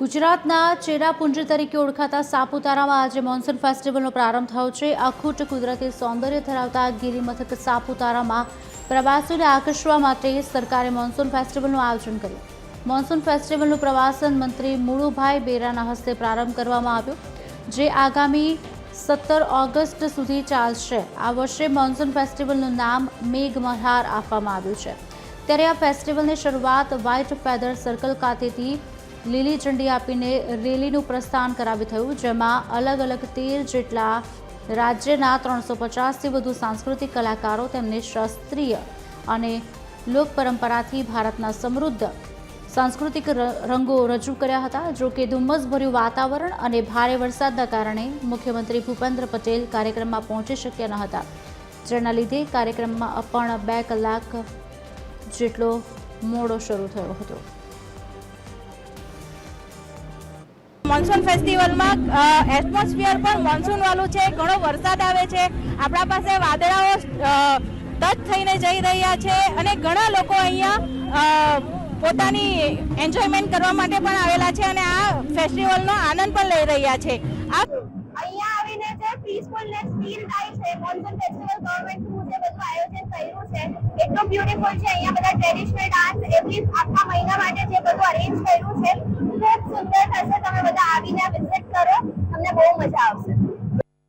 ગુજરાતના ચેરાપુંજી તરીકે ઓળખાતા સાપુતારામાં આજે મોન્સૂન ફેસ્ટિવલનો પ્રારંભ થયો છે. અખૂટ કુદરતી સૌંદર્ય ધરાવતા ગિરિમથક સાપુતારામાં પ્રવાસીઓને આકર્ષવા માટે સરકારે મોન્સૂન ફેસ્ટિવલનું આયોજન કર્યું. મોન્સૂન ફેસ્ટિવલનું પ્રવાસન મંત્રી મુળુભાઈ બેરાના હસ્તે પ્રારંભ કરવામાં આવ્યો, જે આગામી સત્તર ઓગસ્ટ સુધી ચાલશે. આ વર્ષે મોન્સૂન ફેસ્ટિવલનું નામ મેઘમહાર આપવામાં આવ્યું છે. ત્યારે આ ફેસ્ટિવલની શરૂઆત વ્હાઇટ ફેધર સર્કલ ખાતેથી લીલી ઝંડી આપીને રેલીનું પ્રસ્થાન કરાવ્યું થયું, જેમાં અલગ અલગ તેર જેટલા રાજ્યના ત્રણસો પચાસથી વધુ સાંસ્કૃતિક કલાકારો તેમને શાસ્ત્રીય અને લોક પરંપરાથી ભારતના સમૃદ્ધ સાંસ્કૃતિક રંગો રજૂ કર્યા હતા, જો કે ધુમ્મસભર્યું વાતાવરણ અને ભારે વરસાદના કારણે મુખ્યમંત્રી ભૂપેન્દ્ર પટેલ કાર્યક્રમમાં પહોંચી શક્યા ન હતા. જેના લીધે કાર્યક્રમમાં પણ બે કલાક જેટલો મોડો શરૂ થયો હતો. મોન્સૂન ફેસ્ટિવલમાં એટમોસ્ફિયર પણ મોન્સૂન વાળું છે, ઘણો વરસાદ આવે છે. આપણા પાસે વાદળાઓ ટચ થઈને જઈ રહ્યા છે અને ઘણા લોકો અહીંયા પોતાની એન્જોયમેન્ટ કરવા માટે પણ આવેલા છે અને આ ફેસ્ટિવલનો આનંદ પણ લઈ રહ્યા છે. આ અહીંયા આવીને જે પીસફુલનેસ ફીલ થાય છે, મોન્સૂન ફેસ્ટિવલ ગવર્નમેન્ટ થ્રુ જે બધું આયોજન કર્યું છે, એટલું બ્યુટીફુલ છે. અહીંયા બધા ટ્રેડિશનલ ડાન્સ એટલી આખા મહિના માટે બધું અરેન્જ કર્યું છે